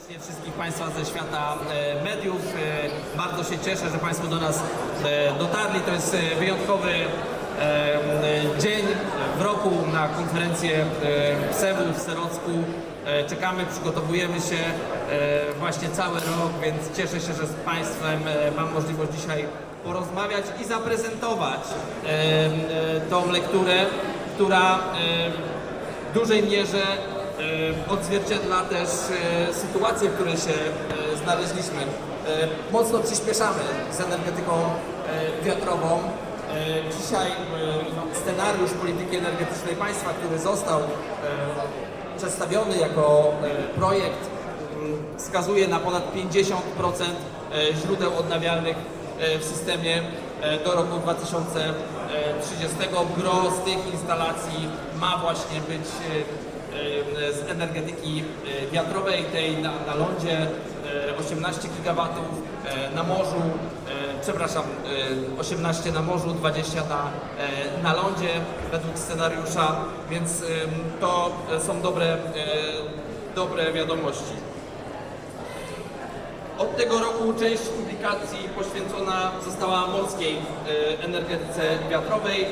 serdecznie wszystkich Państwa ze świata e, mediów. E, Bardzo się cieszę, że Państwo do nas e, dotarli. To jest wyjątkowy dzień w roku na konferencję w Sewu, w Serocku. Czekamy, przygotowujemy się właśnie cały rok, więc cieszę się, że z Państwem mam możliwość dzisiaj porozmawiać i zaprezentować tą lekturę, która w dużej mierze odzwierciedla też e, sytuację, w której się e, znaleźliśmy. E, Mocno przyspieszamy z energetyką e, wiatrową. E, Dzisiaj e, scenariusz polityki energetycznej państwa, który został e, przedstawiony jako e, projekt, m, wskazuje na ponad 50% e, źródeł odnawialnych e, w systemie e, do roku 2030. Gro z tych instalacji ma właśnie być e, e, z energetyki e, wiatrowej, tej na, na lądzie e, 18 GW, e, na morzu, e, przepraszam, e, 18 na morzu, 20 na, e, na lądzie według scenariusza, więc to e, są dobre, e, dobre wiadomości. Od tego roku część publikacji poświęcona została morskiej e, energetyce wiatrowej.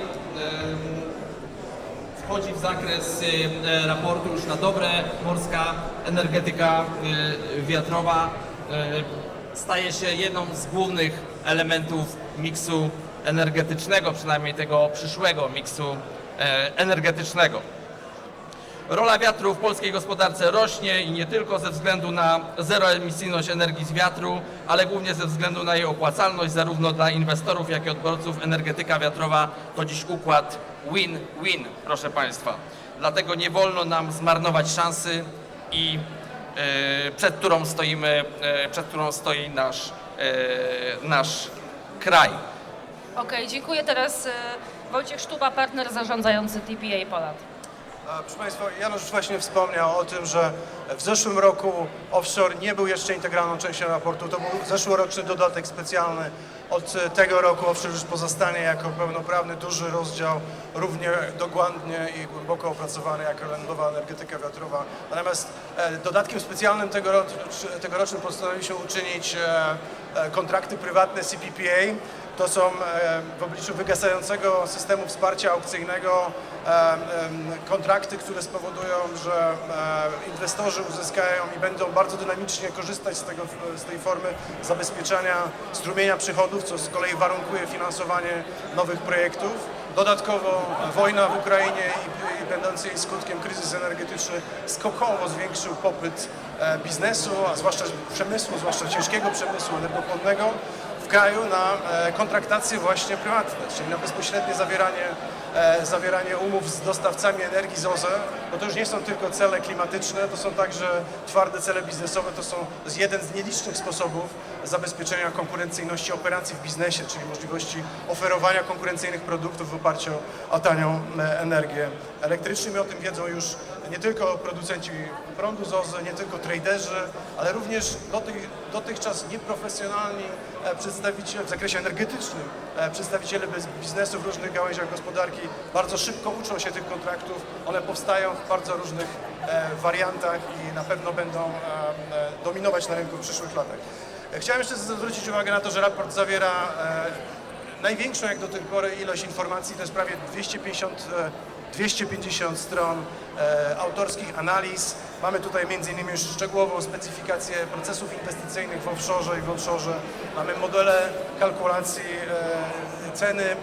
Wchodzi w zakres e, raportu już na dobre. Morska energetyka e, wiatrowa e, staje się jedną z głównych elementów miksu energetycznego, przynajmniej tego przyszłego miksu e, energetycznego. Rola wiatru w polskiej gospodarce rośnie i nie tylko ze względu na zeroemisyjność energii z wiatru, ale głównie ze względu na jej opłacalność zarówno dla inwestorów, jak i odbiorców. Energetyka wiatrowa to dziś układ win-win, proszę Państwa. Dlatego nie wolno nam zmarnować szansy i e, przed którą stoimy, e, przed którą stoi nasz, e, nasz kraj. Okej, dziękuję. Teraz Wojciech Sztuba, partner zarządzający TPA Poland. Proszę Państwa, Janusz właśnie wspomniał o tym, że w zeszłym roku offshore nie był jeszcze integralną częścią raportu. To był zeszłoroczny dodatek specjalny. Od e, tego roku offshore już pozostanie jako pełnoprawny, duży rozdział, równie dogłębnie i głęboko opracowany jako lądowa energetyka wiatrowa. Natomiast e, dodatkiem specjalnym tegorocz- tegorocznym postanowiliśmy uczynić e, kontrakty prywatne CPPA. To są w obliczu wygasającego systemu wsparcia aukcyjnego kontrakty, które spowodują, że e, inwestorzy uzyskają i będą bardzo dynamicznie korzystać z, tego, z tej formy zabezpieczania strumienia przychodów, co z kolei warunkuje finansowanie nowych projektów. Dodatkowo wojna w Ukrainie i, i będący jej skutkiem kryzys energetyczny skokowo zwiększył popyt e, biznesu, a zwłaszcza przemysłu, zwłaszcza ciężkiego przemysłu energochłonnego w kraju na e, kontraktacje właśnie prywatne, czyli na bezpośrednie zawieranie, e, zawieranie umów z dostawcami energii z OZE, bo to już nie są tylko cele klimatyczne, to są także twarde cele biznesowe, to są jeden z nielicznych sposobów zabezpieczenia konkurencyjności operacji w biznesie, czyli możliwości oferowania konkurencyjnych produktów w oparciu o tanią e, energię elektryczną. I o tym wiedzą już nie tylko producenci prądu z OZE, nie tylko traderzy, ale również doty- dotychczas nieprofesjonalni e, przedstawiciele w zakresie energetycznym, e, przedstawiciele biznesu w różnych gałęziach gospodarki bardzo szybko uczą się tych kontraktów. One powstają w bardzo różnych e, wariantach i na pewno będą dominować na rynku w przyszłych latach. Chciałem jeszcze zwrócić uwagę na to, że raport zawiera największą jak do tej pory ilość informacji, to jest prawie 250, e, 250 stron e, autorskich analiz. Mamy tutaj m.in. już szczegółową specyfikację procesów inwestycyjnych w offshore i w onshore. Mamy modele kalkulacji e, ceny e,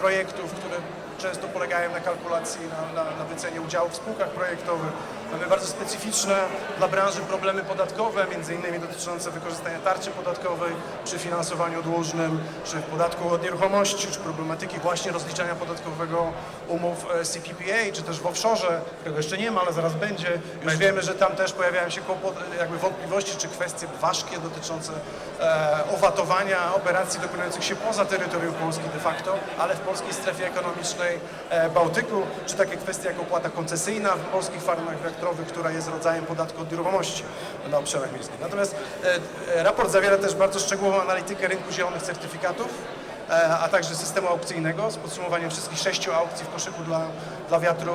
projektów, które często polegają na kalkulacji, na, na, na wycenie udziałów w spółkach projektowych. Mamy bardzo specyficzne dla branży problemy podatkowe, między innymi dotyczące wykorzystania tarczy podatkowej przy finansowaniu dłużnym, czy w podatku od nieruchomości, czy problematyki właśnie rozliczania podatkowego umów e, CPPA, czy też w offshore, którego jeszcze nie ma, ale zaraz będzie. Już wiemy, że tam też pojawiają się kłopot, jakby wątpliwości, czy kwestie ważkie dotyczące e, owatowania operacji dokonujących się poza terytorium Polski de facto, ale w polskiej strefie ekonomicznej e, Bałtyku, czy takie kwestie jak opłata koncesyjna w polskich farmach wiatrowych, która jest rodzajem podatku od nieruchomości na obszarach miejskich. Natomiast e, e, raport zawiera też bardzo szczegółową analitykę rynku zielonych certyfikatów, a także systemu aukcyjnego z podsumowaniem wszystkich sześciu aukcji w koszyku dla, dla wiatru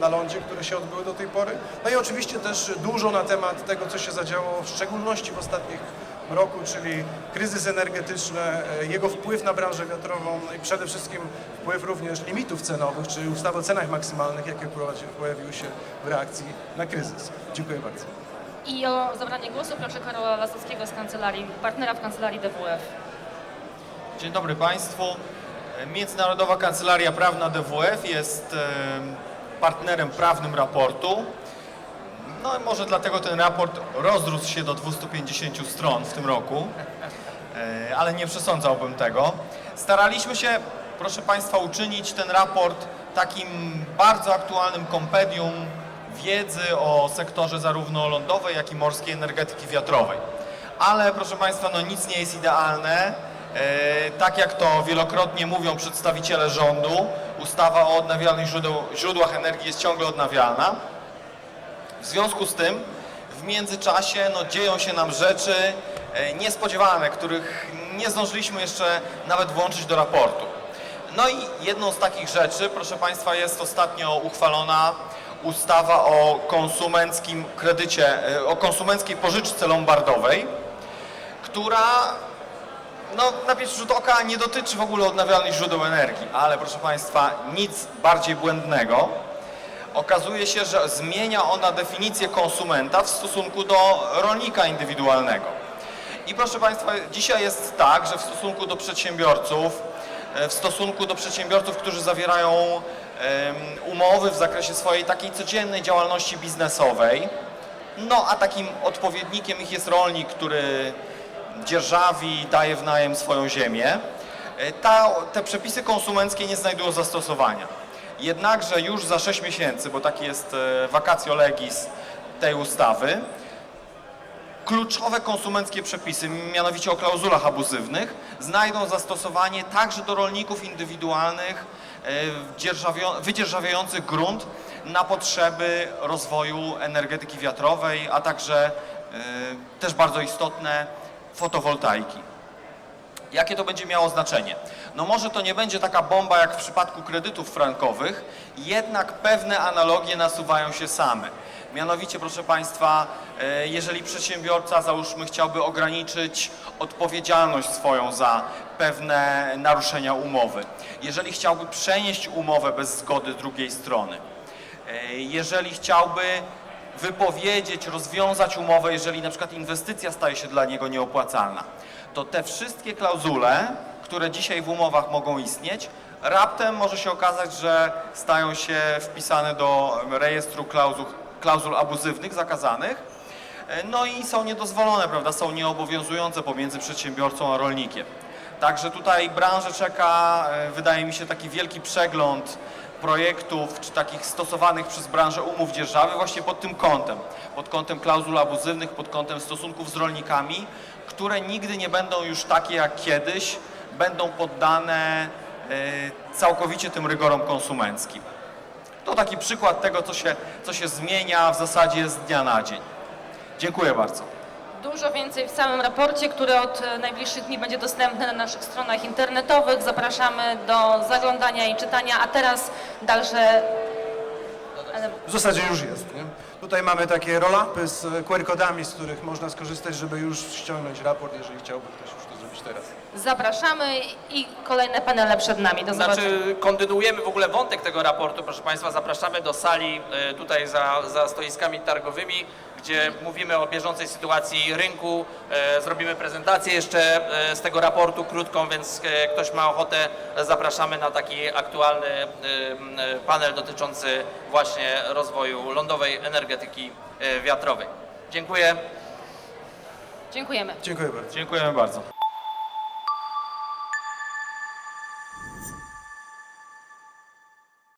na lądzie, które się odbyły do tej pory. No i oczywiście też dużo na temat tego, co się zadziało w szczególności w ostatnich roku, czyli kryzys energetyczny, e, jego wpływ na branżę wiatrową no i przede wszystkim wpływ również limitów cenowych, czyli ustawy o cenach maksymalnych, jakie pojawi- pojawiły się w reakcji na kryzys. Dziękuję bardzo. I o zabranie głosu proszę Karola Lasowskiego z kancelarii, partnera w kancelarii DWF. Dzień dobry Państwu. Międzynarodowa Kancelaria Prawna DWF jest e, partnerem prawnym raportu. No i może dlatego ten raport rozrósł się do 250 stron w tym roku, E, ale nie przesądzałbym tego. Staraliśmy się, proszę Państwa, uczynić ten raport takim bardzo aktualnym kompendium wiedzy o sektorze zarówno lądowej, jak i morskiej energetyki wiatrowej. Ale proszę Państwa, no nic nie jest idealne. E, tak jak to wielokrotnie mówią przedstawiciele rządu, ustawa o odnawialnych źródłach energii jest ciągle odnawialna. W związku z tym w międzyczasie no, dzieją się nam rzeczy e, niespodziewane, których nie zdążyliśmy jeszcze nawet włączyć do raportu. No i jedną z takich rzeczy, proszę Państwa, jest ostatnio uchwalona ustawa o konsumenckim kredycie, e, o konsumenckiej pożyczce lombardowej, która no, na pierwszy rzut oka nie dotyczy w ogóle odnawialnych źródeł energii, ale proszę Państwa, nic bardziej błędnego. Okazuje się, że zmienia ona definicję konsumenta w stosunku do rolnika indywidualnego. I proszę Państwa, dzisiaj jest tak, że w stosunku do przedsiębiorców, e, w stosunku do przedsiębiorców, którzy zawierają umowy w zakresie swojej takiej codziennej działalności biznesowej, no a takim odpowiednikiem ich jest rolnik, który dzierżawi, daje w najem swoją ziemię. E, Ta, te przepisy konsumenckie nie znajdują zastosowania. Jednakże już za 6 miesięcy, bo taki jest e, vacatio legis tej ustawy, kluczowe konsumenckie przepisy, mianowicie o klauzulach abuzywnych, znajdą zastosowanie także do rolników indywidualnych e, wydzierżawiających grunt na potrzeby rozwoju energetyki wiatrowej, a także e, też bardzo istotne fotowoltaiki. Jakie to będzie miało znaczenie? No może to nie będzie taka bomba jak w przypadku kredytów frankowych, jednak pewne analogie nasuwają się same. Mianowicie, proszę Państwa, e, jeżeli przedsiębiorca, załóżmy, chciałby ograniczyć odpowiedzialność swoją za pewne naruszenia umowy, jeżeli chciałby przenieść umowę bez zgody drugiej strony, e, jeżeli chciałby wypowiedzieć, rozwiązać umowę, jeżeli na przykład inwestycja staje się dla niego nieopłacalna, to te wszystkie klauzule, które dzisiaj w umowach mogą istnieć, raptem może się okazać, że stają się wpisane do rejestru klauzul, klauzul abuzywnych, zakazanych, no i są niedozwolone, prawda, są nieobowiązujące pomiędzy przedsiębiorcą a rolnikiem. Także tutaj branżę czeka, e, wydaje mi się, taki wielki przegląd projektów, czy takich stosowanych przez branżę umów dzierżawy właśnie pod tym kątem. Pod kątem klauzul abuzywnych, pod kątem stosunków z rolnikami, które nigdy nie będą już takie jak kiedyś, będą poddane e, całkowicie tym rygorom konsumenckim. To taki przykład tego, co się, co się zmienia w zasadzie z dnia na dzień. Dziękuję bardzo. Dużo więcej w całym raporcie, który od e, najbliższych dni będzie dostępny na naszych stronach internetowych. Zapraszamy do zaglądania i czytania, a teraz dalsze W zasadzie już jest. Nie? Tutaj mamy takie roll-upy z QR-kodami, z których można skorzystać, żeby już ściągnąć raport, jeżeli chciałby ktoś już to zrobić teraz. Zapraszamy i kolejne panele przed nami. Do zobaczenia. Znaczy, kontynuujemy w ogóle wątek tego raportu. Proszę Państwa, zapraszamy do sali e, tutaj za, za stoiskami targowymi, gdzie mówimy o bieżącej sytuacji rynku. E, Zrobimy prezentację jeszcze e, z tego raportu krótką, więc e, ktoś ma ochotę, zapraszamy na taki aktualny panel dotyczący właśnie rozwoju lądowej energetyki wiatrowej. Dziękuję. Dziękujemy. Dziękuję bardzo. Dziękujemy bardzo.